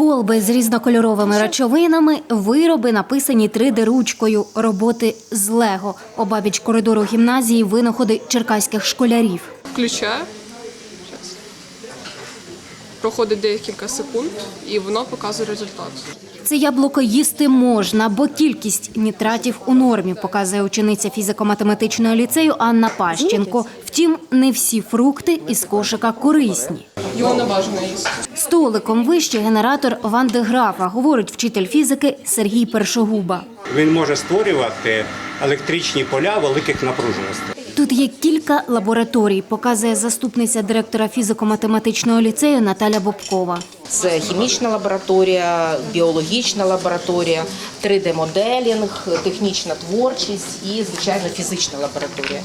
Колби з різнокольоровими речовинами, вироби написані 3D-ручкою, роботи з Лего. Обабіч коридору гімназії винаходи черкаських школярів. Включаю. Проходить декілька секунд і воно показує результат. Це яблуко їсти можна, бо кількість нітратів у нормі, показує учениця фізико-математичного ліцею Анна Пащенко. Втім, не всі фрукти із кошика корисні. Його не бажано їсти. Столиком вище генератор Ван де Графа, говорить вчитель фізики Сергій Першогуба. Він може створювати електричні поля великих напруженостей. Тут є кілька лабораторій, показує заступниця директора фізико-математичного ліцею Наталя Бобкова. Це хімічна лабораторія, біологічна лабораторія, 3D-моделінг, технічна творчість і, звичайно, фізична лабораторія.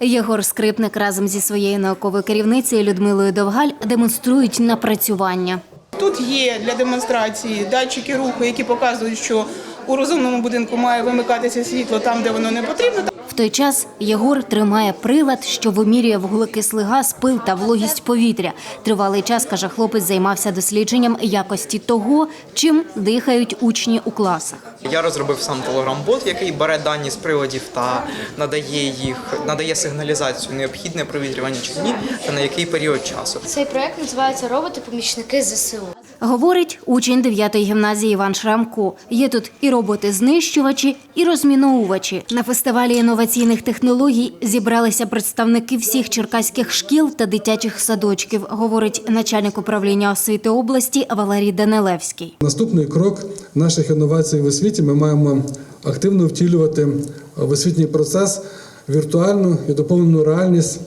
Єгор Скрипник разом зі своєю науковою керівницею Людмилою Довгаль демонструють напрацювання. Тут є для демонстрації датчики руху, які показують, що у розумному будинку має вимикатися світло там, де воно не потрібно. В той час Єгор тримає прилад, що вимірює вуглекислий газ, пил та вологість повітря. Тривалий час, каже хлопець, займався дослідженням якості того, чим дихають учні у класах. Я розробив сам телеграм-бот, який бере дані з приладів та надає їх, надає сигналізацію необхідне провітрювання чи ні, та на який період часу. Цей проект називається Роботи-помічники ЗСУ. Говорить учень 9-ї гімназії Іван Шрамко. Є тут і роботи-знищувачі, і розміновувачі. На фестивалі інноваційних технологій зібралися представники всіх черкаських шкіл та дитячих садочків, говорить начальник управління освіти області Валерій Данилевський. Наступний крок наших інновацій в освіті ми маємо активно втілювати в освітній процес віртуальну і доповнену реальність.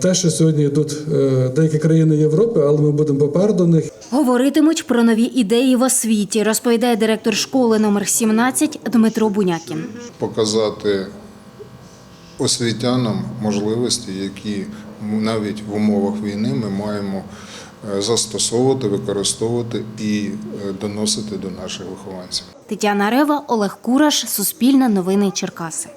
Те, що сьогодні йдуть е, деякі країни Європи, але ми будемо попереду них. Говоритимуть про нові ідеї в освіті, розповідає директор школи номер 17 Дмитро Бунякін. показати освітянам можливості, які навіть в умовах війни ми маємо е, застосовувати, використовувати і е, доносити до наших вихованців. Тетяна Рева, Олег Кураш, Суспільне новини Черкаси.